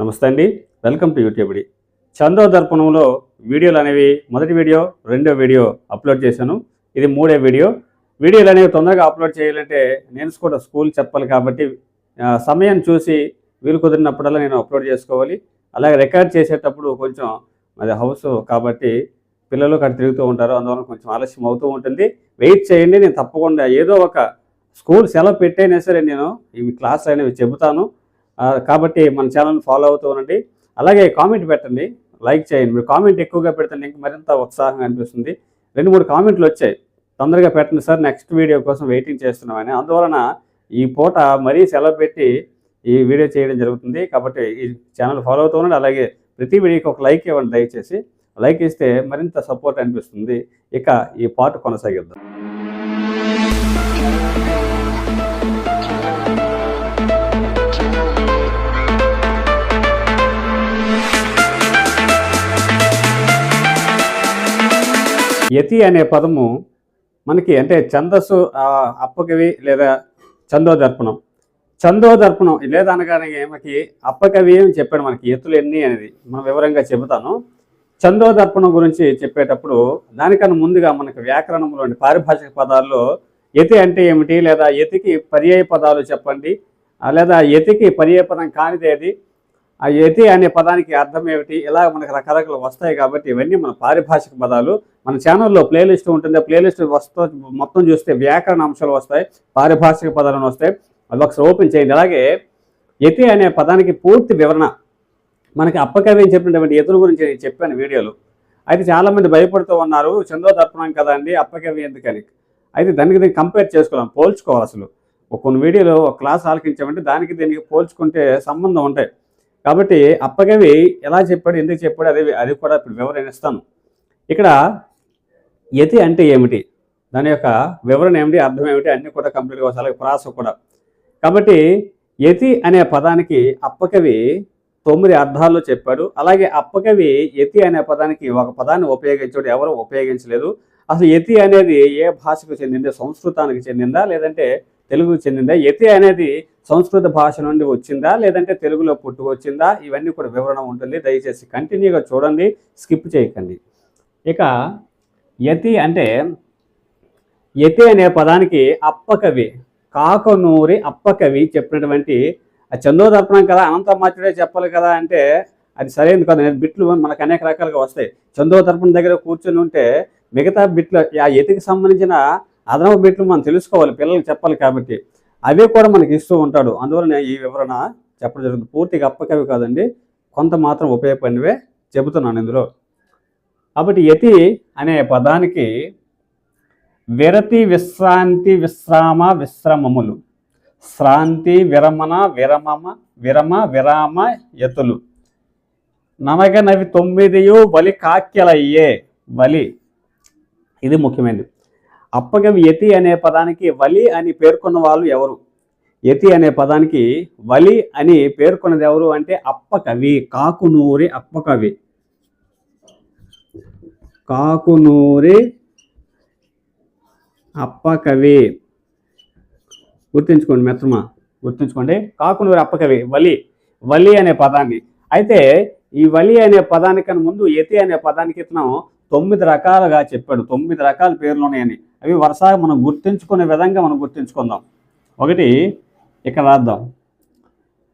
నమస్తే అండి. Welcome to యూట్యూబ్డి చందో దర్పణంలో వీడియోలు అనేవి మొదటి వీడియో రెండో వీడియో అప్లోడ్ చేశాను. ఇది మూడో వీడియో. వీడియోలు అనేవి తొందరగా అప్లోడ్ చేయాలంటే నేను కూడా స్కూల్ చెప్పాలి కాబట్టి సమయం చూసి వీలు కుదిరినప్పుడల్లా నేను అప్లోడ్ చేసుకోవాలి. అలాగే రికార్డ్ చేసేటప్పుడు కొంచెం అది హౌస్ కాబట్టి పిల్లలు అక్కడ తిరుగుతూ ఉంటారు. అందువల్ల కొంచెం ఆలస్యం అవుతూ ఉంటుంది. వెయిట్ చేయండి. నేను తప్పకుండా ఏదో ఒక స్కూల్ సెలవు పెట్టైనా సరే నేను ఇవి క్లాస్ అనేవి చెబుతాను. కాబట్టి మన ఛానల్ని ఫాలో అవుతూ ఉండండి. అలాగే కామెంట్ పెట్టండి. లైక్ చేయండి. మీరు కామెంట్ ఎక్కువగా పెడితే ఇంక మరింత ఉత్సాహంగా అనిపిస్తుంది. రెండు మూడు కామెంట్లు వచ్చాయి. తొందరగా పెట్టండి సార్. నెక్స్ట్ వీడియో కోసం వెయిటింగ్ చేస్తున్నామని. అందువలన ఈ పూట మరీ సెలవు పెట్టి ఈ వీడియో చేయడం జరుగుతుంది. కాబట్టి ఈ ఛానల్ ఫాలో అవుతూ ఉండండి. అలాగే ప్రతి వీడియోకి ఒక లైక్ ఇవ్వండి దయచేసి. లైక్ ఇస్తే మరింత సపోర్ట్ అనిపిస్తుంది. ఇక ఈ పాట కొనసాగిద్దాం. యతి అనే పదము మనకి అంటే ఛందస్సు అప్పకవి లేదా చందోదర్పణం చందోదర్పణం లేదా అనగానే మనకి అప్పకవి అని చెప్పాడు మనకి ఎత్తులు ఎన్ని అనేది. మనం వివరంగా చెబుతాను. చందోదర్పణం గురించి చెప్పేటప్పుడు దానికన్నా ముందుగా మనకు వ్యాకరణంలోని పారిభాషిక పదాల్లో యతి అంటే ఏమిటి లేదా యతికి పర్యాయ పదాలు చెప్పండి. లేదా యతికి పర్యాయ పదం కానిదేది? ఆ యతి అనే పదానికి అర్థం ఏమిటి? ఇలా మనకు రకరకాలు వస్తాయి కాబట్టి ఇవన్నీ మన పారిభాషిక పదాలు. మన ఛానల్లో ప్లేలిస్ట్ ఉంటుంది. ఆ ప్లేలిస్ట్ వస్తూ మొత్తం చూస్తే వ్యాకరణ అంశాలు వస్తాయి పారిభాషిక పదాలను వస్తాయి. అది ఒకసారి ఓపెన్ చేయండి. అలాగే యతి అనే పదానికి పూర్తి వివరణ. మనకి అప్పకవి అని చెప్పినటువంటి ఎదురు గురించి నేను చెప్పాను వీడియోలో. అయితే చాలామంది భయపడుతూ ఉన్నారు. చందో దర్పణం కదా అండి అప్పకవి ఎందుకని? అయితే దానికి దీన్ని కంపేర్ చేసుకోవాలి. పోల్చుకోవాలి అసలు. ఒక కొన్ని వీడియోలో ఒక క్లాస్ ఆలకించామంటే దానికి దీనికి పోల్చుకుంటే సంబంధం ఉంటాయి. కాబట్టి అప్పకవి ఎలా చెప్పాడు ఎందుకు చెప్పాడు అది అది కూడా ఇప్పుడు వివరణ ఇస్తాను ఇక్కడ యతి అంటే ఏమిటి? దాని యొక్క వివరణ ఏమిటి అర్థం ఏమిటి అన్నీ కూడా కంప్లీట్గా వస్తాయి అలాగే ప్రాస కూడా. కాబట్టి యతి అనే పదానికి అప్పకవి తొమ్మిది అర్థాల్లో చెప్పాడు. అలాగే అప్పకవి యతి అనే పదానికి ఒక పదాన్ని ఉపయోగించడం ఎవరు ఉపయోగించలేదు. అసలు యతి అనేది ఏ భాషకు చెందింది సంస్కృతానికి చెందిందా లేదంటే తెలుగుకు చెందిందా? యతి అనేది సంస్కృత భాష నుండి వచ్చిందా? లేదంటే తెలుగులో పుట్టు వచ్చిందా? ఇవన్నీ కూడా వివరణ ఉంటుంది. దయచేసి కంటిన్యూగా చూడండి. స్కిప్ చేయకండి. ఇక యతి అంటే యతి అనే పదానికి అప్పకవి కాకనూరి అప్పకవి చెప్పినటువంటి ఆ చందోదర్పణం కదా? అనంతమాచుడే చెప్పాలి కదా అంటే అది సరైనది కదా. నేను బిట్లు మనకు అనేక రకాలుగా వస్తాయి. చందోదర్పణం దగ్గర కూర్చొని ఉంటే మిగతా బిట్లు ఆ యతికి సంబంధించిన అదనపు బిట్లు మనం తెలుసుకోవాలి పిల్లలకు చెప్పాలి కాబట్టి. అవి కూడా మనకి ఇస్తూ ఉంటాడు. అందువలన ఈ వివరణ చెప్పడం జరుగుతుంది. పూర్తిగా అప్పకవి కాదండి. కొంత మాత్రం ఉపయోగపడినవే చెబుతున్నాను ఇందులో. కాబట్టి యతి అనే పదానికి విరతి విశ్రాంతి విశ్రామ విశ్రమములు. శ్రాంతి విరమణ విరమమ విరమ విరామ యతులు. ననగనవి తొమ్మిదియు బలి కాక్యలయ్యే బలి ఇది ముఖ్యమైనది. అప్పగవి యతి అనే పదానికి వలి అని పేర్కొన్న వాళ్ళు ఎవరు? యతి అనే పదానికి వలి అని పేర్కొన్నది ఎవరు అంటే అప్పకవి కాకునూరి అప్పకవి కాకునూరి అప్పకవి గుర్తుంచుకోండి మిత్రమా గుర్తుంచుకోండి. కాకునూరి అప్పకవి వలి వలి అనే పదాన్ని. అయితే ఈ వలి అనే పదానికన్నా ముందు యతి అనే పదానికి ఇతను తొమ్మిది రకాలుగా చెప్పాడు తొమ్మిది రకాల పేర్లు ఉన్నాయని. అవి వరుసగా మనం గుర్తుంచుకునే విధంగా మనం గుర్తుంచుకుందాం. ఒకటి ఇక్కడ రాద్దాం.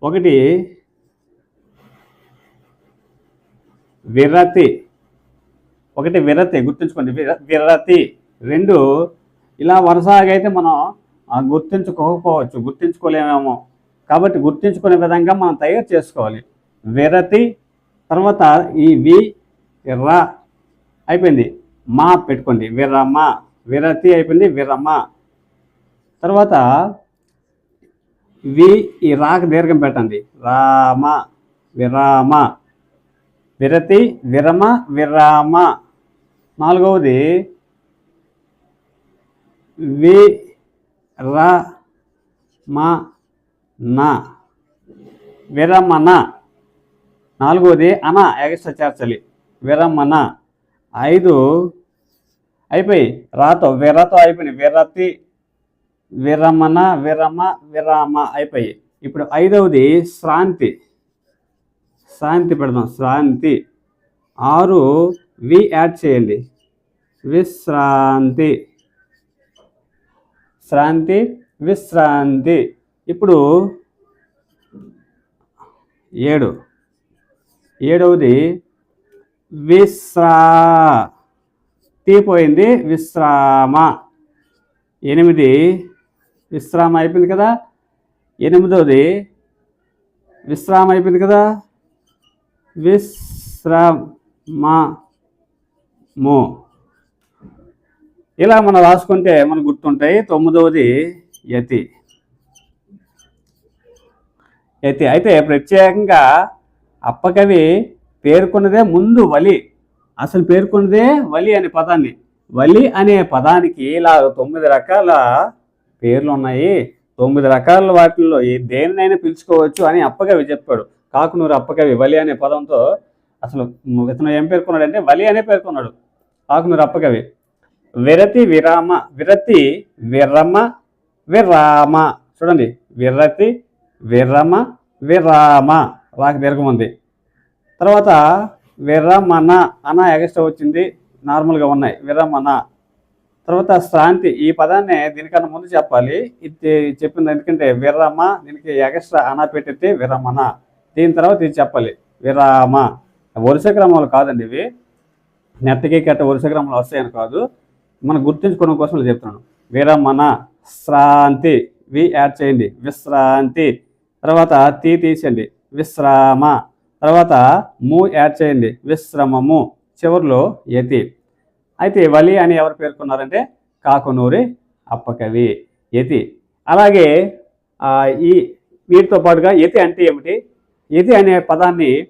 ఒకటి విరతి. ఒకటి విరతి గుర్తుంచుకోండి. విర- విరతి. రెండు ఇలా వరుసగా అయితే మనం గుర్తించుకోకపోవచ్చు గుర్తించుకోలేమేమో. కాబట్టి గుర్తించుకునే విధంగా మనం తయారు చేసుకోవాలి. విరతి తర్వాత ఈ వి ర. అయిపోయింది. మా పెట్టుకోండి. విరమ. విరతి అయిపోయింది విరమ. తర్వాత వి ఈ రాక దీర్ఘం పెట్టండి. రామ విరామ. విరతి విరమ విరామ. నాలుగవది వి ర మ నా. విరమణ. నాలుగవది అన ఎగస్ట్రా చేర్చాలి విరమణ. ఐదు అయిపోయి రాతో విరతో అయిపోయి విరతి విరమణ విరమ విరామ అయిపోయి. ఇప్పుడు ఐదవది శ్రాంతి. శాంతి పెడదాం. శ్రాంతి. ఆరు వి యాడ్ చేయండి. విశ్రాంతి. శ్రాంతి విశ్రాంతి. ఇప్పుడు ఏడు. ఏడవది విశ్రా టీ పోయింది విశ్రామ. ఎనిమిది. విశ్రామ అయిపోయింది కదా? ఎనిమిదవది విశ్రామ అయిపోయింది కదా? విశ్రమము. ఇలా మనం రాసుకుంటే మనకు గుర్తుంటాయి. తొమ్మిదవది యతి. యతి. అయితే ప్రత్యేకంగా అప్పకవి పేర్కొన్నదే ముందు వలి. అసలు పేర్కొన్నదే వలి అనే పదాన్ని. వలి అనే పదానికి ఇలా తొమ్మిది రకాల పేర్లు ఉన్నాయి. తొమ్మిది రకాల వాటిల్లో ఏ దేనినైనా పిలుచుకోవచ్చు అని అప్పకవి చెప్పాడు. కాకునూరు అప్పకవి వలి అనే పదంతో అసలు ఇతను ఏం పేర్కొన్నాడంటే వలి అనే పేర్కొన్నాడు. కాకునూరు అప్పకవి. విరతి విరామ విరతి విరమ విరామ. చూడండి. విరతి విరమ విరామ. రాక దీర్ఘం ఉంది. తర్వాత విరమణ అన ఎగస్ట్రా వచ్చింది నార్మల్గా ఉన్నాయి. విరమణ తర్వాత శాంతి ఈ పదాన్ని దీనికన్నా ముందు చెప్పాలి. ఇది చెప్పింది ఎందుకంటే విరమ దీనికి ఎగస్ట్రా అన పెట్టితే విరమణ దీని తర్వాత ఇది చెప్పాలి. విరామ వరుస క్రమాలు కాదండి ఇవి. నెట్టకి కట్ట వరుస క్రమాలు వస్తాయని కాదు. మనం గుర్తుంచుకోవడం కోసం చెప్తున్నాను. విరమణ శ్రాంతి వి యాడ్ చేయండి. విశ్రాంతి. తర్వాత తీ తీసేయండి. విశ్రామ. తర్వాత ము యాడ్ చేయండి. విశ్రమము. చివరిలో యతి. అయితే వలి అని ఎవరు పేర్కొన్నారంటే? కాకునూరి అప్పకవి. యతి. అలాగే ఈ వీటితో పాటుగా యతి అంటే ఏమిటి? యతి అనే పదాన్ని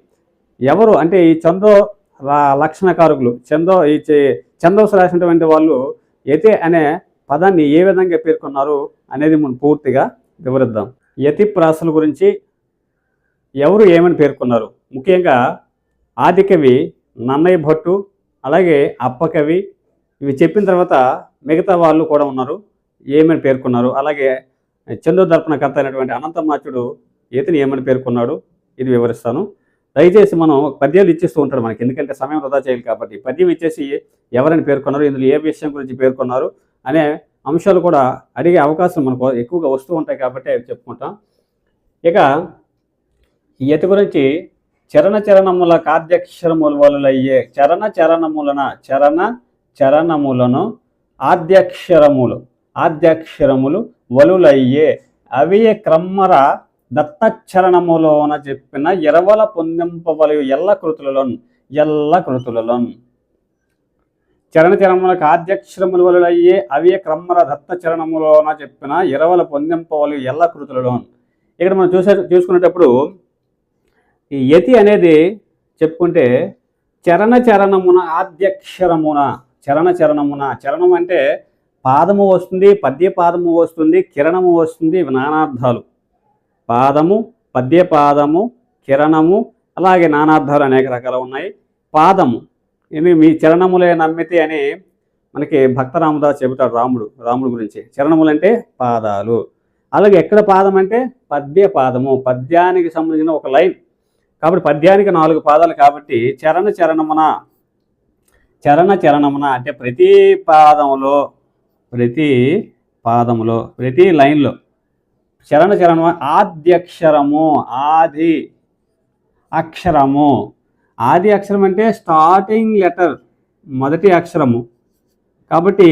ఎవరు అంటే ఈ చందో లక్షణకారకులు. చందో ఈ చే- రాసినటువంటి వాళ్ళు యతి అనే పదాన్ని ఏ విధంగా పేర్కొన్నారు అనేది మనం పూర్తిగా వివరిద్దాం. యతి ప్రాసల గురించి ఎవరు ఏమని పేర్కొన్నారు? ముఖ్యంగా ఆదికవి నన్నయ్య భట్టు అలాగే అప్పకవి ఇవి చెప్పిన తర్వాత మిగతా వాళ్ళు కూడా ఉన్నారు. ఏమని పేర్కొన్నారు? అలాగే చంద్ర కథ అయినటువంటి అనంతమాచుడు ఈతని ఏమని పేర్కొన్నాడు? ఇది వివరిస్తాను. దయచేసి మనం పద్యాలు ఇచ్చేస్తూ ఉంటాడు మనకి. ఎందుకంటే సమయం వృధా చేయాలి కాబట్టి. పద్యం ఇచ్చేసి ఎవరని పేర్కొన్నారు? ఇందులో ఏ విషయం గురించి పేర్కొన్నారు? అనే అంశాలు కూడా అడిగే అవకాశం మనకు ఎక్కువగా వస్తూ ఉంటాయి కాబట్టి అవి చెప్పుకుంటాం. ఇక ఈ యతి గురించి చరణ చరణముల కాద్యక్షరములవలయ్యే చరణ చరణములన చరణ చరణములను ఆద్యక్షరములు ఆద్యక్షరములు వలులయ్యే. అవి క్రమ్మర దత్తచరణములోన చెప్పిన ఎరవల పొందింపవలయు ఎల్ల కృతులలోన్ ఎల్ల కృతులలోన్. చరణ చరణములకు ఆద్యక్షరములు వలులయ్యే అవి క్రమ్మర దత్త చరణములోన చెప్పిన ఎరవల పొందింపవలయు ఎల్ల కృతులలోన్. ఇక్కడ మనం చూసే చూసుకునేటప్పుడు ఈ యతి అనేది చెప్పుకుంటే చరణ చరణమున ఆద్యక్షరమున చరణ చరణమున. చరణం అంటే పాదము వస్తుంది పద్య పాదము వస్తుంది కిరణము వస్తుంది నానార్థాలు పాదము పద్య పాదము కిరణము అలాగే నానార్థాలు అనేక రకాలు ఉన్నాయి. పాదము ఇది మీ చరణములే నమ్మితే అని మనకి భక్త రామదాస్ చెబుతాడు రాముడు రాముడు గురించి. చరణములు అంటే పాదాలు. అలాగే ఎక్కడ పాదం అంటే పద్య పాదము పద్యానికి సంబంధించిన ఒక లైన్. కాబట్టి పద్యానికి నాలుగు పాదాలు కాబట్టి చరణ చరణమున చరణ చరణమున అంటే ప్రతి పాదంలో ప్రతి పాదములో ప్రతి లైన్లో చరణ చరణము ఆద్యక్షరము ఆది అక్షరము. ఆది అక్షరం అంటే స్టార్టింగ్ లెటర్ మొదటి అక్షరము. కాబట్టి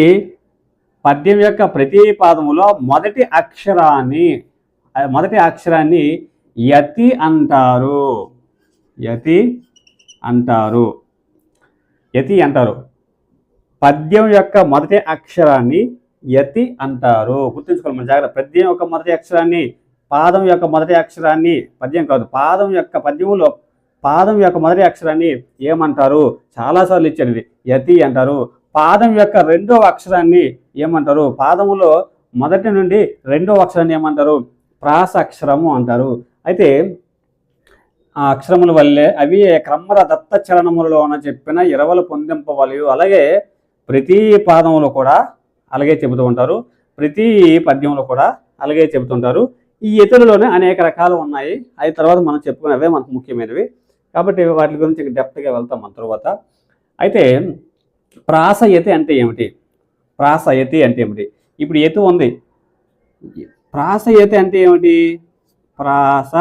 పద్యం యొక్క ప్రతి పాదములో మొదటి అక్షరాన్ని మొదటి అక్షరాన్ని యతి అంటారు. యతి అంటారు. యతి అంటారు. పద్యం యొక్క మొదటి అక్షరాన్ని యతి అంటారు. గుర్తుంచుకోవాలి మన జాగ్రత్త. పద్యం యొక్క మొదటి అక్షరాన్ని పాదం యొక్క మొదటి అక్షరాన్ని పద్యం కాదు పాదం యొక్క పద్యములో పాదం యొక్క మొదటి అక్షరాన్ని ఏమంటారు? చాలాసార్లు ఇచ్చాడు యతి అంటారు. పాదం యొక్క రెండవ అక్షరాన్ని ఏమంటారు? పాదములో మొదటి నుండి రెండవ అక్షరాన్ని ఏమంటారు? ప్రాస అక్షరము అంటారు. అయితే ఆ అక్షరముల వల్లే అవి క్రమర దత్త చలనములలోన చెప్పిన ఇరవలు పొందింపవలయు. అలాగే ప్రతి పాదములో కూడా అలాగే చెబుతూ ఉంటారు. ప్రతి పద్యంలో కూడా అలాగే చెబుతుంటారు ఈ ఇతరులోనే అనేక రకాలు ఉన్నాయి. అవి తర్వాత మనం చెప్పుకునేవే మనకు ముఖ్యమైనవి. కాబట్టి వాటి గురించి డెప్త్గా వెళ్తాం మన తర్వాత. అయితే ప్రాస యతి అంటే ఏమిటి? ప్రాస యతి అంటే ఏమిటి? ఇప్పుడు ఎతు ఉంది. ప్రాస యతి అంటే ఏమిటి? ప్రాస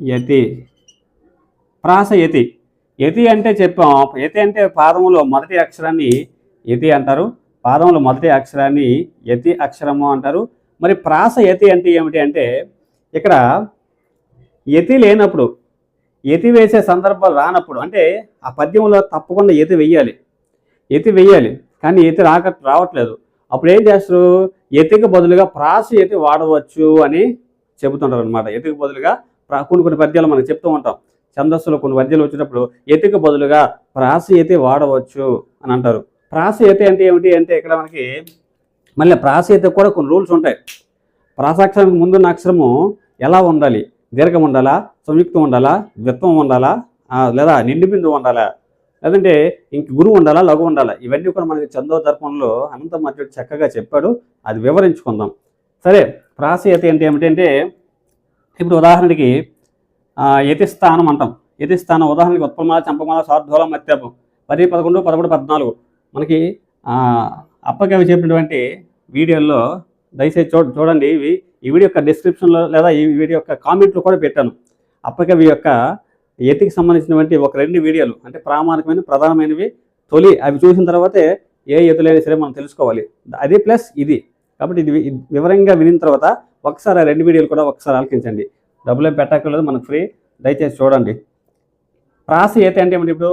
యతి. ప్రాస యతి. యతి అంటే చెప్పాం. యతి అంటే పాదములో మొదటి అక్షరాన్ని యతి అంటారు. పాదములో మొదటి అక్షరాన్ని యతి అక్షరము అంటారు. మరి ప్రాస యతి అంటే ఏమిటి అంటే ఇక్కడ యతి లేనప్పుడు యతి వేసే సందర్భాలు రానప్పుడు అంటే ఆ పద్యంలో తప్పకుండా యతి వెయ్యాలి. యతి వెయ్యాలి. కానీ యతి రాక రావట్లేదు. అప్పుడు ఏం చేస్తారు? యతికి బదులుగా ప్రాస యతి వాడవచ్చు అని చెబుతుంటారు అనమాట యతికి బదులుగా కొన్ని కొన్ని పద్యాలు మనం చెప్తూ ఉంటాం. ఛందస్సులో కొన్ని పద్యాలు వచ్చినప్పుడు ఎతికి బదులుగా ప్రాసయతే వాడవచ్చు అని అంటారు. ప్రాసయతే అంటే ఏమిటి అంటే ఇక్కడ మనకి మళ్ళీ ప్రాసయత కూడా కొన్ని రూల్స్ ఉంటాయి. ప్రాసాక్షరానికి ముందున్న అక్షరము ఎలా ఉండాలి? దీర్ఘం ఉండాలా? సంయుక్తం ఉండాలా? ద్విత్వం ఉండాలా? లేదా నిండు బిందువు ఉండాలా? లేదంటే ఇంక గురువు ఉండాలా? లఘు ఉండాలా? ఇవన్నీ కూడా మనకి చందో దర్పణంలో అనంత మధ్యుడు చక్కగా చెప్పాడు. అది వివరించుకుందాం. సరే ప్రాసయతి అంటే ఏమిటంటే ఇప్పుడు ఉదాహరణకి యతిస్థానం అంటాం. యతిస్థానం ఉదాహరణకి ఉత్పమాల చంపమాల స్వార్థోళం మత్యపం పది పదకొండు పదమూడు పద్నాలుగు. మనకి అప్పకవి చెప్పినటువంటి వీడియోల్లో దయచేసి చూ చూడండి. ఇవి ఈ వీడియో యొక్క డిస్క్రిప్షన్లో లేదా ఈ వీడియో యొక్క కామెంట్లో కూడా పెట్టాను. అప్పకవి యొక్క ఎతికి సంబంధించినటువంటి ఒక రెండు వీడియోలు అంటే ప్రామాణికమైన ప్రధానమైనవి తొలి అవి చూసిన తర్వాతే ఏ ఎతులైనా సరే మనం తెలుసుకోవాలి. అది ప్లస్ ఇది. కాబట్టి ఇది వివరంగా వినిన తర్వాత ఒకసారి రెండు వీడియోలు కూడా ఒకసారి ఆలకించండి. డబ్బులు ఏం పెట్టక్కర్లేదు మనకు ఫ్రీ. దయచేసి చూడండి. ప్రాస ఏతి అంటే ఏమిటి ఇప్పుడు?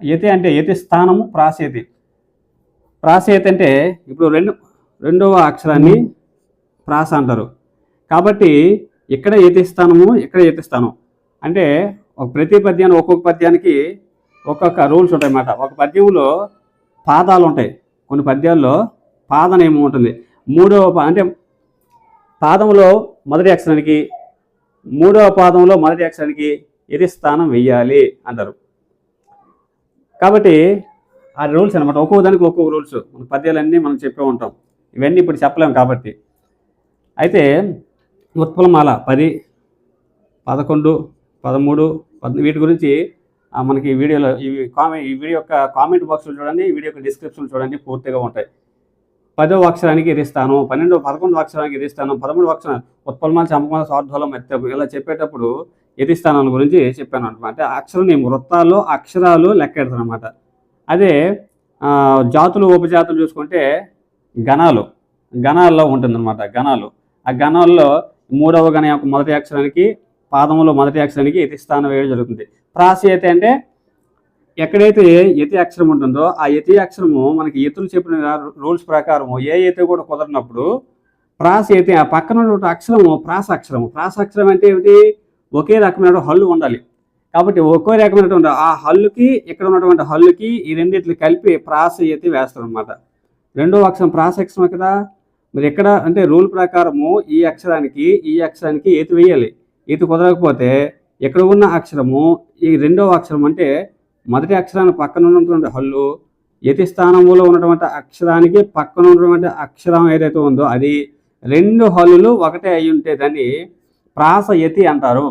ఏతి అంటే ఏతి స్థానము ప్రాసేతి ప్రాసేతి అంటే ఇప్పుడు రెండు రెండవ అక్షరాన్ని ప్రాస అంటారు. కాబట్టి ఇక్కడ యతి స్థానము ఇక్కడ యతి స్థానం. అంటే ఒక ప్రతి పద్యాన్ని ఒక్కొక్క పద్యానికి ఒక్కొక్క రూల్స్ ఉంటాయి అన్నమాట ఒక పద్యంలో పాదాలు ఉంటాయి. కొన్ని పద్యాల్లో పాదనేమం ఉంటుంది. మూడవ పా- అంటే పాదంలో మొదటి అక్షరానికి మూడవ పాదంలో మొదటి అక్షరానికి ఎది స్థానం వెయ్యాలి అంటారు. కాబట్టి ఆ రూల్స్ అనమాట ఒక్కొక్క దానికి ఒక్కొక్క రూల్స్. మన పద్యాలన్నీ మనం చెప్పే ఉంటాం. ఇవన్నీ ఇప్పుడు చెప్పలేము కాబట్టి. అయితే ఉత్పలమాల పది పదకొండు పదమూడు పద్ వీటి గురించి మనకి ఈ వీడియోలో ఈ కామెంట్ ఈ వీడియో యొక్క కామెంట్ బాక్స్లో చూడండి ఈ వీడియో యొక్క డిస్క్రిప్షన్ చూడండి పూర్తిగా ఉంటాయి. పదవ అక్షరానికి ఎదిస్తాను పన్నెండవ పదకొండవ అక్షరానికి ఎదిస్తాను పదమూడవ అక్షరం ఉత్పలమాల చంపమాల స్వార్థోళం మెత్తపు ఇలా చెప్పేటప్పుడు ఎదిస్థానాల గురించి చెప్పాను అనమాట. అంటే అక్షరం నేను వృత్తాల్లో అక్షరాలు లెక్కెడతాను అనమాట అదే జాతులు ఉపజాతులు చూసుకుంటే గణాలు గణాల్లో ఉంటుందన్నమాట గణాలు. ఆ గణాల్లో మూడవ గణ యొక్క మొదటి అక్షరానికి పాదములో మొదటి అక్షరానికి ఇతిస్థానం వేయడం జరుగుతుంది. ప్రాసీయత అంటే ఎక్కడైతే యతి అక్షరం ఉంటుందో ఆ యతి అక్షరము మనకి ఎతులు చెప్పిన రూల్స్ ప్రకారము ఏ యతి కూడా కుదరినప్పుడు ప్రాస యతి ఆ పక్కన ఉన్నటువంటి అక్షరము ప్రాస అక్షరము. ప్రాస అక్షరం అంటే ఏమిటి? ఒకే రకమైన హల్లు ఉండాలి. కాబట్టి ఒకే రకమైనటువంటి ఆ హల్లుకి ఇక్కడ ఉన్నటువంటి హల్లుకి ఈ రెండింటిని కలిపి ప్రాస యతి వేస్తారు అనమాట రెండో అక్షరం ప్రాస అక్షరం కదా. మరి ఎక్కడ? అంటే రూల్ ప్రకారము ఈ అక్షరానికి ఈ అక్షరానికి ఏతి వేయాలి. ఈత కుదరకపోతే ఇక్కడ ఉన్న అక్షరము ఈ రెండవ అక్షరం అంటే మొదటి అక్షరానికి పక్కన ఉన్నటువంటి హల్లు యతి స్థానములో ఉన్నటువంటి అక్షరానికి పక్కన ఉన్నటువంటి అక్షరం ఏదైతే ఉందో అది రెండు హల్లులు ఒకటే అయి ఉంటే దాన్ని ప్రాస యతి అంటారు.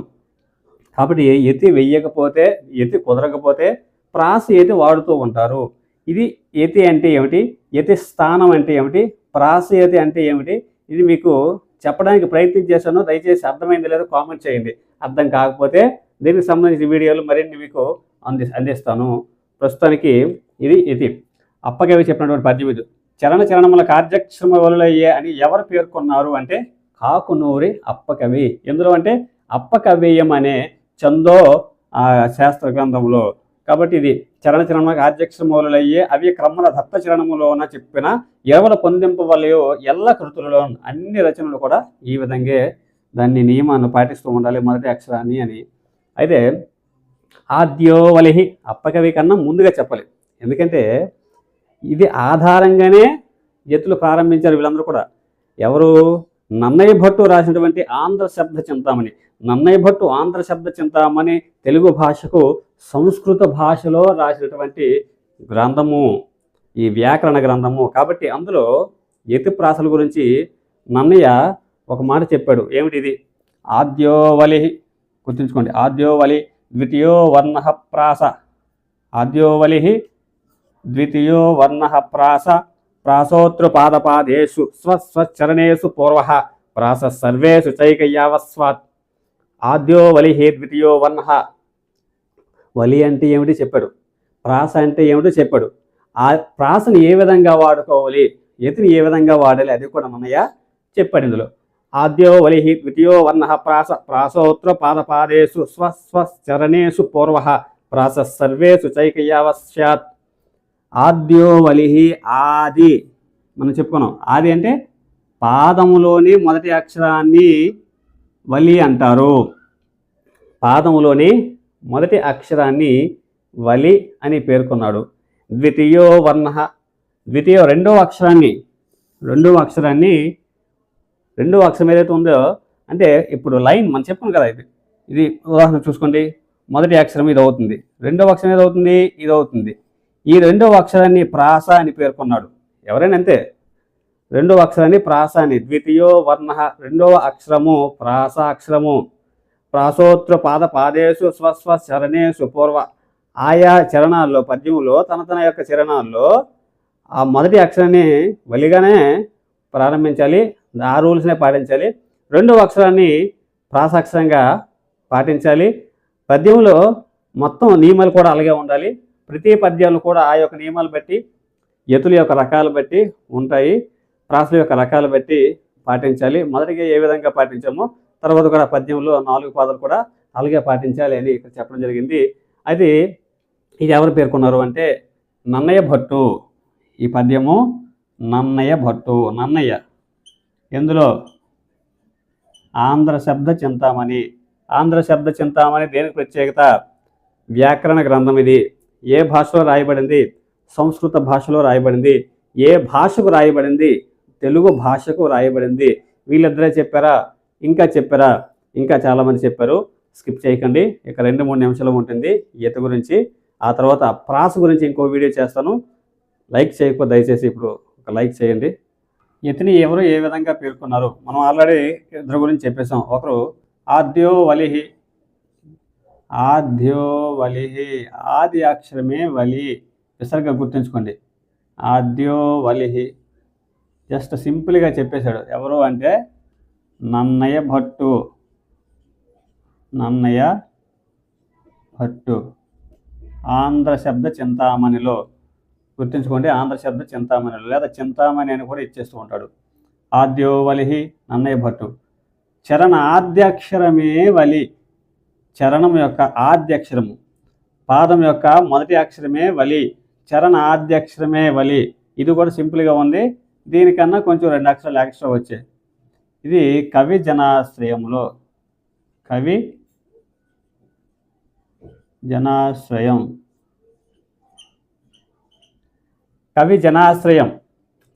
కాబట్టి యతి వెయ్యకపోతే యతి కుదరకపోతే ప్రాస యతి వాడుతూ ఉంటారు. ఇది యతి అంటే ఏమిటి? యతి స్థానం అంటే ఏమిటి? ప్రాస యతి అంటే ఏమిటి? ఇది మీకు చెప్పడానికి ప్రయత్నం చేశాను. దయచేసి అర్థమైంది లేదో కామెంట్ చేయండి. అర్థం కాకపోతే దీనికి సంబంధించిన వీడియోలు మరిన్ని మీకు అంది అందిస్తాను. ప్రస్తుతానికి ఇది ఇది. అప్పకవి చెప్పినటువంటి పద్యం ఇది. చరణ చరణముల కార్యక్షమ వలులయ్యే అని ఎవరు పేర్కొన్నారు అంటే కాకునూరి అప్పకవి. ఎందులో అంటే అప్పకవ్యయం అనే చందో శాస్త్ర గ్రంథంలో. కాబట్టి ఇది చరణ చరణములకు ఆధ్యక్షమూలయ్యే అవి క్రమణ దత్త చరణములోన చెప్పిన ఎవరు పొందింపవలయో ఎల్ల కృతులలో అన్ని రచనలు కూడా ఈ విధంగా దాన్ని నియమాన్ని పాటిస్తూ ఉండాలి మొదటి అక్షరాన్ని అని. అయితే ఆద్యోవలిహి అప్పకవి కన్నా ముందుగా చెప్పాలి ఎందుకంటే ఇది ఆధారంగానే ఎత్తులు ప్రారంభించారు వీళ్ళందరూ కూడా. ఎవరు? నన్నయ్య భట్టు రాసినటువంటి ఆంధ్ర శబ్ద చింతామణి. నన్నయ్య భట్టు ఆంధ్ర శబ్ద చింతామణి తెలుగు భాషకు సంస్కృత భాషలో రాసినటువంటి గ్రంథము ఈ వ్యాకరణ గ్రంథము. కాబట్టి అందులో ఎతి ప్రాసల గురించి నన్నయ్య ఒక మాట చెప్పాడు. ఏమిటి ఇది ఆద్యోవలి గుర్తుంచుకోండి. ఆద్యోవలి ద్వితీయో వర్ణ ప్రాస ఆద్యోవలి ద్వితీయో వర్ణ ప్రాస ప్రాసోత్రుపాదపాదేషు స్వస్వచరణేషు పూర్వ ప్రాస సర్వేషు చైకయ్యావస్వాత్ ఆద్యో వలి ద్వితీయో వర్ణ వలి అంటే ఏమిటి చెప్పాడు? ప్రాస అంటే ఏమిటో చెప్పాడు? ఆ ప్రాసను ఏ విధంగా వాడుకోవాలి? ఎతిని ఏ విధంగా వాడాలి? అది కూడా మనయ్య చెప్పాడు ఇందులో. ఆద్యో వలిహి ద్వితీయో వర్ణ ప్రాస ప్రాసోత్ర పాదపాదేషు స్వస్వశ్చరణేషు పూర్వ ప్రాస సర్వేషు చైకయ్యావశ్యాత్. ఆద్యో వలిహి ఆది. మనం చెప్పుకున్నాం. ఆది అంటే పాదములోని మొదటి అక్షరాన్ని వలి అంటారు. పాదములోని మొదటి అక్షరాన్ని వలి అని పేర్కొన్నాడు. ద్వితీయో వర్ణ. ద్వితీయ రెండవ అక్షరాన్ని రెండవ అక్షరాన్ని రెండో అక్షరం ఏదైతే ఉందో అంటే ఇప్పుడు లైన్ మనం చెప్పాను కదా ఇది. ఇది ఉదాహరణ చూసుకోండి. మొదటి అక్షరం ఇది అవుతుంది. రెండవ అక్షరం ఏది అవుతుంది? ఇది అవుతుంది. ఈ రెండవ అక్షరాన్ని ప్రాస అని పేర్కొన్నాడు. ఎవరైనా అంతే? రెండవ అక్షరాన్ని ప్రాస అని. ద్వితీయో వర్ణ. రెండవ అక్షరము ప్రాస అక్షరము. ప్రాసోత్ర పాద పాదేశు స్వస్వ చరణేశు పూర్వ. ఆయా చరణాల్లో పద్యములో తన తన యొక్క చరణాల్లో ఆ మొదటి అక్షరాన్ని వలిగానే ప్రారంభించాలి. ఆ రూల్స్నే పాటించాలి. రెండవ అక్షరాన్ని ప్రాసాక్షరంగా పాటించాలి. పద్యంలో మొత్తం నియమాలు కూడా అలాగే ఉండాలి. ప్రతి పద్యాలు కూడా ఆ యొక్క నియమాలు బట్టి ఎతుల యొక్క రకాలు బట్టి ఉంటాయి. ప్రాసల యొక్క రకాలు బట్టి పాటించాలి. మొదటిగా ఏ విధంగా పాటించామో తర్వాత కూడా పద్యంలో నాలుగు పాదాలు కూడా అలాగే పాటించాలి అని ఇక్కడ చెప్పడం జరిగింది. అది ఇది ఎవరు పేర్కొన్నారు అంటే నన్నయ్య భట్టు. ఈ పద్యము నన్నయ్య భట్టు నన్నయ్య. ఇందులో ఆంధ్ర శబ్ద చింతామణి. ఆంధ్ర శబ్ద చింతామణి దేనికి ప్రత్యేకత? వ్యాకరణ గ్రంథం ఇది. ఏ భాషలో రాయబడింది? సంస్కృత భాషలో రాయబడింది. ఏ భాషకు రాయబడింది? తెలుగు భాషకు రాయబడింది. వీళ్ళిద్దరే చెప్పారా? ఇంకా చెప్పారా? ఇంకా చాలామంది చెప్పారు. స్కిప్ చేయకండి. ఇక రెండు మూడు నిమిషాలు ఉంటుంది ఈత గురించి. ఆ తర్వాత ప్రాస గురించి ఇంకో వీడియో చేస్తాను. లైక్ చేయకపోతే దయచేసి ఇప్పుడు ఒక లైక్ చేయండి. ఇతని ఎవరు ఏ విధంగా పేర్కొన్నారు మనం ఆల్రెడీ ఇద్దరు గురించి చెప్పేసాం ఒకరు ఆద్యో వలిహి ఆద్యో వలిహి ఆది అక్షరమే వలి. విసర్గా గుర్తుంచుకోండి. ఆద్యో వలిహి జస్ట్ సింపుల్గా చెప్పేశాడు. ఎవరు అంటే నన్నయ్య భట్టు. నన్నయ్య భట్టు. ఆంధ్ర శబ్ద చింతామణిలో గుర్తుంచుకోండి ఆంధ్ర శబ్ద చింతామణి లేదా చింతామణి అని కూడా ఇచ్చేస్తూ ఉంటాడు. ఆద్యో వలిహి నన్నయ్య భట్టు. చరణ ఆద్యాక్షరమే వలి. చరణం యొక్క ఆద్యాక్షరము. పాదం యొక్క మొదటి అక్షరమే వలి. చరణ ఆద్యాక్షరమే వలి. ఇది కూడా సింపుల్గా ఉంది. దీనికన్నా కొంచెం రెండు అక్షరాలు ఎక్స్ట్రా వచ్చాయి. ఇది కవి జనాశ్రయంలో కవి జనాశ్రయం. కవి జనాశ్రయం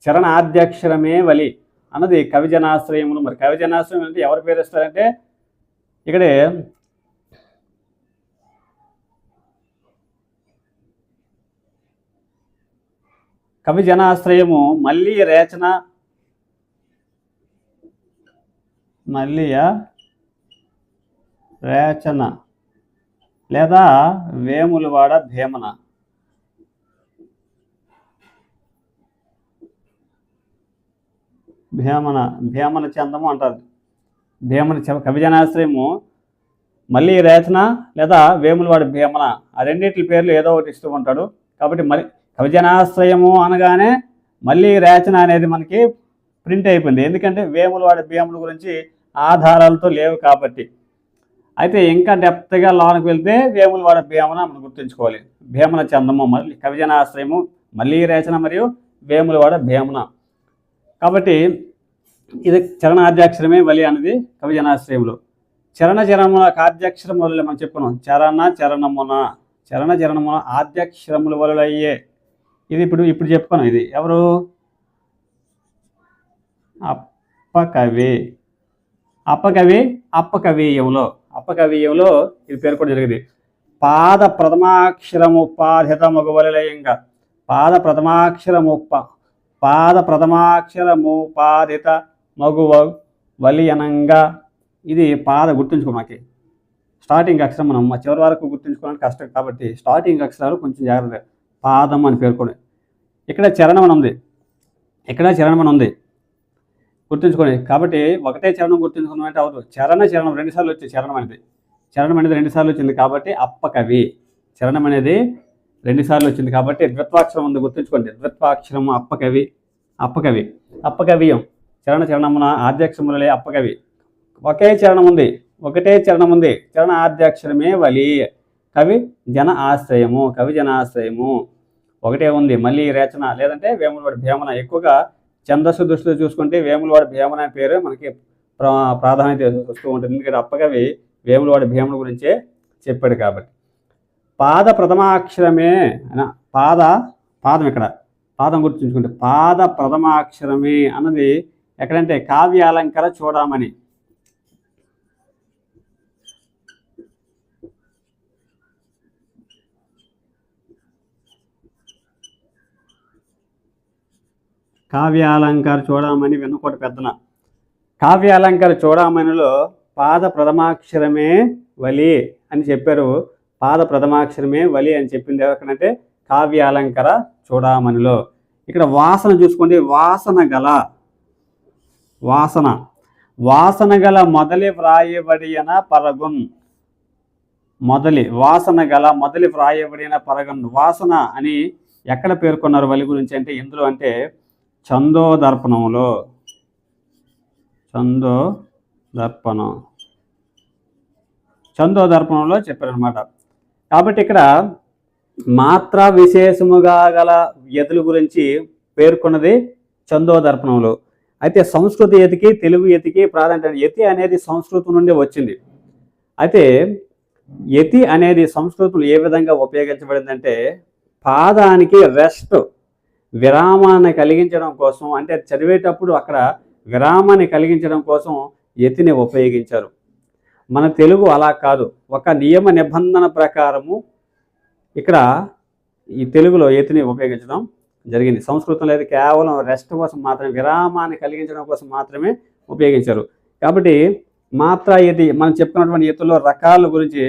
చరణ ఆద్యాక్షరమే వలి అన్నది కవి జనాశ్రయములు మరి కవి జనాశ్రయం అంటే ఎవరు పేరు ఇస్తారంటే ఇక్కడే కవి జనాశ్రయము మళ్ళీ రేచన మల్లియ రేచన లేదా వేములవాడ భీమన. భీమన భీమన చందము అంటారు. భీమన చ- కవిజనాశ్రయము మళ్ళీ రేచన లేదా వేములవాడ భీమన. ఆ రెండింటి పేర్లు ఏదో ఒకటి ఇస్తూ ఉంటాడు. కాబట్టి మరి కవిజనాశ్రయము అనగానే మళ్ళీ రేచన అనేది మనకి ప్రింట్ అయిపోయింది. ఎందుకంటే వేములవాడ భీముల గురించి ఆధారాలతో లేవు కాబట్టి. అయితే ఇంకా డెప్త్గా లోనికి వెళ్తే వేములవాడ భీమన మనం గుర్తుంచుకోవాలి. భీమన చందము మళ్ళీ కవిజనాశ్రయము మళ్ళీ రేచన మరియు వేములవాడ భీమన. కాబట్టి ఇది చరణాధ్యాక్షరమే వలి అనేది కవిజనాశ్రయంలో చరణ చరముల ఆద్యాక్షరం వలలు మనం చెప్పుకున్నాం. చరణ చరణమున చరణ చరణమున ఆద్యాక్షరముల వలలయ్యే ఇది ఇప్పుడు ఇప్పుడు చెప్పుకున్నాం ఇది. ఎవరు? అప్పకవి. అప్పకవి అప్పకవీయంలో. అప్పకవీయంలో ఇది పేర్కొనడం జరిగింది. పాద ప్రథమాక్షరము పాధిత మగవలయంగా పాద ప్రథమాక్షరము పాద ప్రథమాక్షరము పాదిత మగువ వలియనంగా. ఇది పాద గుర్తుంచుకో మాకి. స్టార్టింగ్ అక్షరం మనం చివరి వరకు గుర్తుంచుకోవడానికి కష్టం కాబట్టి స్టార్టింగ్ అక్షరాలు కొంచెం జాగ్రత్త పాదం అని పేర్కొని. ఇక్కడ చరణం ఉంది. ఇక్కడ చరణం ఉంది. గుర్తుంచుకోండి. కాబట్టి ఒకటే చరణం గుర్తుంచుకున్నాం అంటే అవదు చరణ చరణం రెండుసార్లు వచ్చే చరణం అనేది. చరణం అనేది రెండుసార్లు వచ్చింది కాబట్టి అప్పకవి. చరణం అనేది రెండుసార్లు వచ్చింది కాబట్టి ద్విత్వాక్షరం ఉంది గుర్తుంచుకోండి. ద్విత్వాక్షరం అప్పకవి అప్పకవి అప్పకవియం. చరణ చరణమున ఆద్యాక్షరములే అప్పకవి. ఒకే చరణం ఉంది ఒకటే చరణం ఉంది చరణ ఆద్యాక్షరమే వలి. కవి జన ఆశ్రయము కవి జన ఆశ్రయము. ఒకటే ఉంది మళ్ళీ రేచన. లేదంటే వేములవాడి భీమన. ఎక్కువగా ఛందస్సు దృష్టిలో చూసుకుంటే వేములవాడి భీమన అనే పేరు మనకి ప్రా ప్రాధాన్యత వస్తూ ఉంటుంది. ఎందుకంటే అప్పకవి వేములవాడి భీమన గురించే చెప్పాడు కాబట్టి. పాద ప్రథమాక్షరమే పాద పాదం ఇక్కడ పాదం గుర్తుంచుకుంటే పాద ప్రథమాక్షరమే అన్నది ఎక్కడంటే కావ్యాలంకర చూడమని కావ్యాలంకార చూడమని వెనుకోట పెద్దన. కావ్యాలంకార చూడమనిలో పాద ప్రథమాక్షరమే వలి అని చెప్పారు పాద ప్రథమాక్షరమే వలి అని చెప్పింది ఎక్కడంటే కావ్యాలంకార చూడామణిలో. ఇక్కడ వాసన చూసుకోండి వాసన గల వాసన. వాసన గల మొదలి వ్రాయబడిన పరగున్. మొదలి వాసన గల మొదలి వ్రాయబడిన పరగన్. వాసన అని ఎక్కడ పేర్కొన్నారు వలి గురించి అంటే ఇందులో అంటే చందో దర్పణంలో చందో దర్పణం చందో దర్పణంలో చెప్పారనమాట కాబట్టి ఇక్కడ మాత్ర విశేషముగా గల యతుల గురించి పేర్కొన్నది చందోదర్పణంలో అయితే సంస్కృత యతికి తెలుగు యతికి ప్రాధాన్యత యతి అనేది సంస్కృతం నుండి వచ్చింది. అయితే యతి అనేది సంస్కృతం ఏ విధంగా ఉపయోగించబడిందంటే పాదానికి రెస్ట్ విరామాన్ని కలిగించడం కోసం అంటే చదివేటప్పుడు అక్కడ విరామాన్ని కలిగించడం కోసం యతిని ఉపయోగించారు. మన తెలుగు అలా కాదు. ఒక నియమ నిబంధన ప్రకారము ఇక్కడ ఈ తెలుగులో ఎత్తుని ఉపయోగించడం జరిగింది. సంస్కృతంలో అయితే కేవలం రెస్ట్ కోసం మాత్రమే విరామాన్ని కలిగించడం కోసం మాత్రమే ఉపయోగించారు. కాబట్టి మాత్ర యతి మనం చెప్పుకున్నటువంటి యతుల్లో రకాల గురించి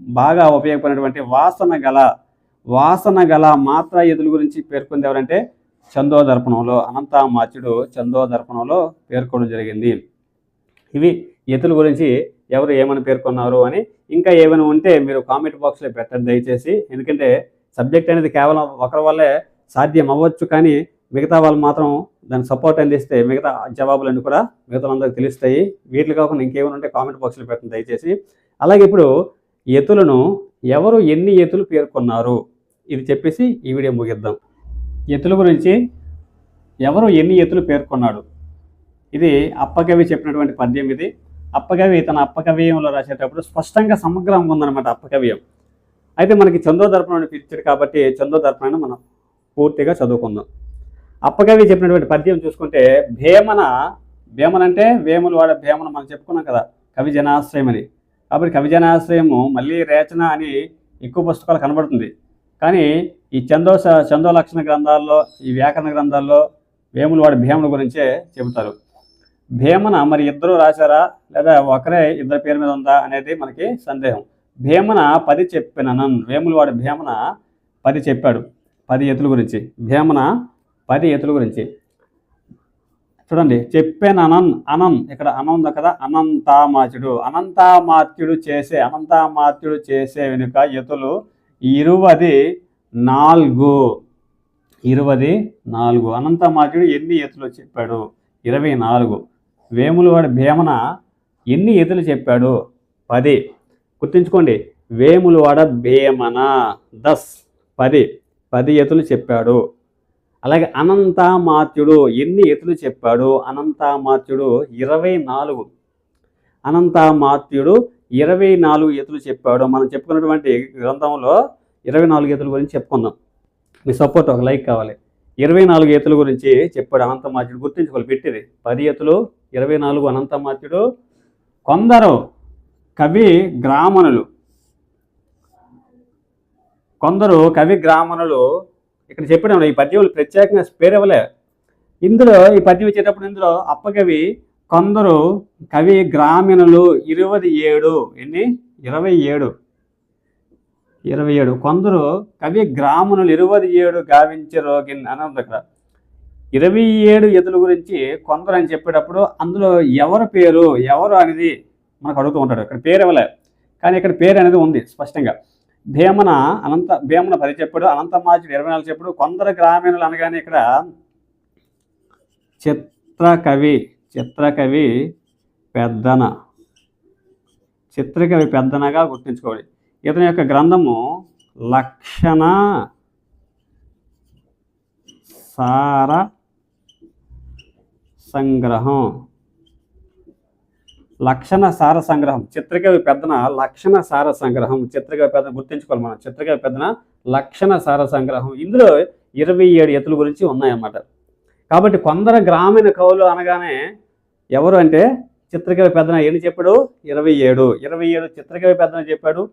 బాగా ఉపయోగపడినటువంటి వాసన గల వాసన గల మాత్ర యతుల గురించి పేర్కొంది ఎవరంటే చందోదర్పణంలో అనంతామాచ్యుడు చందోదర్పణంలో పేర్కొనడం జరిగింది. ఇవి యతుల గురించి ఎవరు ఏమని పేర్కొన్నారు అని ఇంకా ఏమైనా ఉంటే మీరు కామెంట్ బాక్స్లో పెట్టండి దయచేసి. ఎందుకంటే సబ్జెక్ట్ అనేది కేవలం ఒకరి వల్లే సాధ్యం అవ్వచ్చు కానీ మిగతా వాళ్ళు మాత్రం దాన్ని సపోర్ట్ అందిస్తే మిగతా జవాబులన్నీ కూడా మిగతా తెలుస్తాయి. వీటిలో కాకుండా ఇంకేమైనా ఉంటే కామెంట్ బాక్స్లో పెట్టండి దయచేసి. అలాగే ఇప్పుడు ఎతులను ఎవరు ఎన్ని ఎతులు పేర్కొన్నారు? ఇది చెప్పేసి ఈ వీడియో ముగిద్దాం. ఎతుల గురించి ఎవరు ఎన్ని ఎతులు పేర్కొన్నాడు? ఇది అప్పకవి చెప్పినటువంటి పద్యం ఇది. అప్పకవి తన అప్పకవ్యంలో రాసేటప్పుడు స్పష్టంగా సమగ్రంగా ఉందన్నమాట అప్పకవ్యం. అయితే మనకి చందోదర్పణం అని పిలిచాడు కాబట్టి చందోదర్పణాన్ని మనం పూర్తిగా చదువుకుందాం. అప్పకవి చెప్పినటువంటి పద్యం చూసుకుంటే భేమన భేమన అంటే వేములు వాడే భేమన మనం చెప్పుకున్నాం కదా కవి జనాశ్రయం అని. కాబట్టి కవి జనాశ్రయము మళ్ళీ రేచన అని ఎక్కువ పుస్తకాలు కనబడుతుంది. కానీ ఈ చందో చందో లక్షణ గ్రంథాల్లో ఈ వ్యాకరణ గ్రంథాల్లో వేములు వాడి భీముల గురించే చెబుతారు. భీమన మరి ఇద్దరు రాశారా? లేదా ఒకరే ఇద్దరి పేరు మీద ఉందా అనేది మనకి సందేహం. భీమన పది చెప్పిననన్. వేములు వాడి భీమన పది చెప్పాడు. పది ఎతుల గురించి. భీమన పది ఎతుల గురించి. చూడండి. చెప్పాను అనన్. అనన్ ఇక్కడ అనం ఉంది కదా? అనంతామాత్యుడు. అనంతామాత్యుడు చేసే అనంతామాత్యుడు చేసే వెనుక ఎతులు ఇరువది నాలుగు. ఇరువది నాలుగు. అనంతమాత్యుడు ఎన్ని ఎతులు చెప్పాడు? ఇరవై నాలుగు. వేములవాడి భీమన ఎన్ని ఎతులు చెప్పాడు? పది. గుర్తుంచుకోండి. వేములవాడ భీమన దస్. పది. పది ఎతులు చెప్పాడు. అలాగే అనంతామాత్యుడు ఎన్ని ఎతులు చెప్పాడు? అనంతామాత్యుడు ఇరవై నాలుగు. అనంతామాత్యుడు ఇరవై నాలుగు ఈతలు చెప్పాడు. మనం చెప్పుకున్నటువంటి గ్రంథంలో ఇరవై నాలుగు ఈతల గురించి చెప్పుకుందాం. మీ సపోర్ట్ ఒక లైక్ కావాలి. ఇరవై నాలుగు ఈతల గురించి చెప్పాడు అనంతమాత్యుడు. గుర్తించుకోవాలి. పెట్టింది పది ఈతలు ఇరవై నాలుగు అనంతమాత్యుడు. కొందరు కవి గ్రామణులు. కొందరు కవి గ్రామణులు ఇక్కడ చెప్పిన ఈ పద్యం ప్రత్యేకంగా పేరు ఇవ్వలే. ఇందులో ఈ పద్యం వచ్చేటప్పుడు ఇందులో అప్పకవి కొందరు కవి గ్రామీణులు ఇరవై ఏడు. ఎన్ని? ఇరవై ఏడు. ఇరవై ఏడు. కొందరు కవి గ్రామణులు ఇరవై ఏడు గావించే రోగిన్ అని ఉంది అక్కడ. ఇరవై ఏడు ఎదుల గురించి కొందరు అని చెప్పేటప్పుడు అందులో ఎవరు పేరు ఎవరు అనేది మనకు అడుగుతూ ఉంటాడు. ఇక్కడ పేరు ఇవ్వలే. కానీ ఇక్కడ పేరు అనేది ఉంది స్పష్టంగా. భీమన అనంత భీమన పది చెప్పాడు అనంతమాచుడు ఇరవై నాలుగు చెప్పాడు కొందరు గ్రామీణులు అనగానే ఇక్కడ చిత్రకవి చిత్రకవి పెద్దన. చిత్రకవి పెద్దనగా గుర్తుంచుకోవాలి. ఇతని యొక్క గ్రంథము లక్షణ సార సంగ్రహం. లక్షణ సార సంగ్రహం. చిత్రకవి పెద్దన లక్షణ సార సంగ్రహం. చిత్రకవి పెద్ద గుర్తించుకోవాలి మనం. చిత్రకవి పెద్దన లక్షణ సార సంగ్రహం. ఇందులో ఇరవై ఏడు ఎత్తుల గురించి ఉన్నాయన్నమాట. కాబట్టి కొందరు గ్రామీణ కవులు అనగానే ఎవరు అంటే చిత్రకవి పెద్దన ఎన్ని చెప్పాడు? ఇరవై ఏడు. ఇరవై ఏడు చిత్రకవి పెద్దన చెప్పాడు.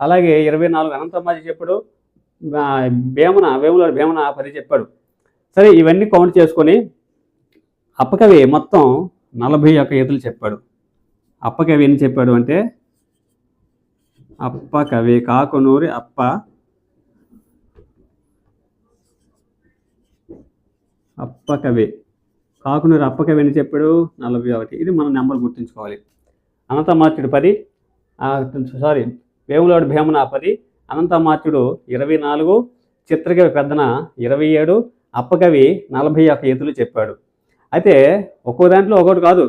అలాగే ఇరవై నాలుగు అనంతమాజీ చెప్పాడు. భీమన వేమన వేముల వేమన పది చెప్పాడు. సరే ఇవన్నీ కౌంట్ చేసుకొని అప్పకవి మొత్తం నలభై ఒక్క ఈతలు చెప్పాడు. అప్పకవి ఏం చెప్పాడు అంటే అప్పకవి కాకునూరి అప్ప అప్పకవి కాకునూరి అప్పకవి అని చెప్పాడు నలభై ఒకటి. ఇది మనం నెంబర్ గుర్తుంచుకోవాలి. అనంతమార్చుడు పది సారీ వేములాడు భీమన పది అనంతమార్చుడు ఇరవై నాలుగు చిత్రకవి పెద్దన ఇరవై ఏడు అప్పకవి నలభై ఒక్క ఎత్తులు చెప్పాడు. అయితే ఒక్కో దాంట్లో ఒక్కొక్కటి కాదు.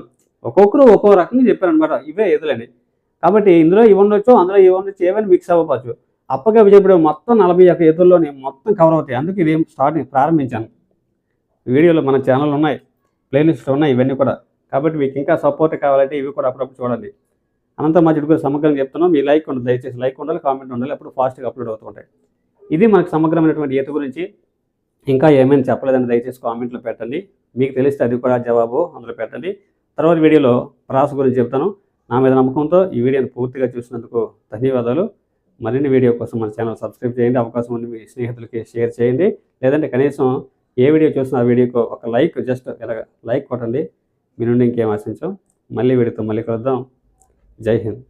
ఒక్కొక్కరు ఒక్కో రకంగా చెప్పారు అనమాట ఇవే ఎదులని. కాబట్టి ఇందులో ఇవి ఉండొచ్చు అందులో ఇవి ఉండొచ్చు ఏమైనా మిక్స్ అవ్వచ్చు అప్పగా విజయపడే మొత్తం నలభై ఒక్క ఎత్తుల్లోనే మొత్తం కవర్ అవుతాయి. అందుకే ఇది స్టార్టింగ్ ప్రారంభించాను. వీడియోలో మన ఛానల్ ఉన్నాయి ప్లేలిస్ట్లు ఉన్నాయి ఇవన్నీ కూడా. కాబట్టి మీకు ఇంకా సపోర్ట్ కావాలంటే ఇవి కూడా అప్పుడప్పుడు చూడండి. అనంత మా కూడా సమగ్రంగా చెప్తున్నాం. మీ లైక్ ఉండదు దయచేసి లైక్ ఉండాలి కామెంట్ ఉండాలి అప్పుడు ఫాస్ట్గా అప్లోడ్ అవుతుంటాయి ఇది మనకు సమగ్రమైనటువంటి ఈత గురించి. ఇంకా ఏమైనా చెప్పలేదని దయచేసి కామెంట్లో పెట్టండి. మీకు తెలిస్తే అది కూడా జవాబు అందులో పెట్టండి. తర్వాత వీడియోలో ప్రాస గురించి చెప్తాను. నా మీద నమ్మకంతో ఈ వీడియోని పూర్తిగా చూసినందుకు ధన్యవాదాలు. మరిన్ని వీడియో కోసం మన ఛానల్ సబ్స్క్రైబ్ చేయండి. అవకాశం ఉంది మీ స్నేహితులకి షేర్ చేయండి. లేదంటే కనీసం ఏ వీడియో చూసినా ఆ వీడియోకి ఒక లైక్ జస్ట్ ఇలా లైక్ కొట్టండి. మీ నుండి ఇంకేం ఆశించాం. మళ్ళీ వీడియోతో మళ్ళీ కలుద్దాం. జై హింద్.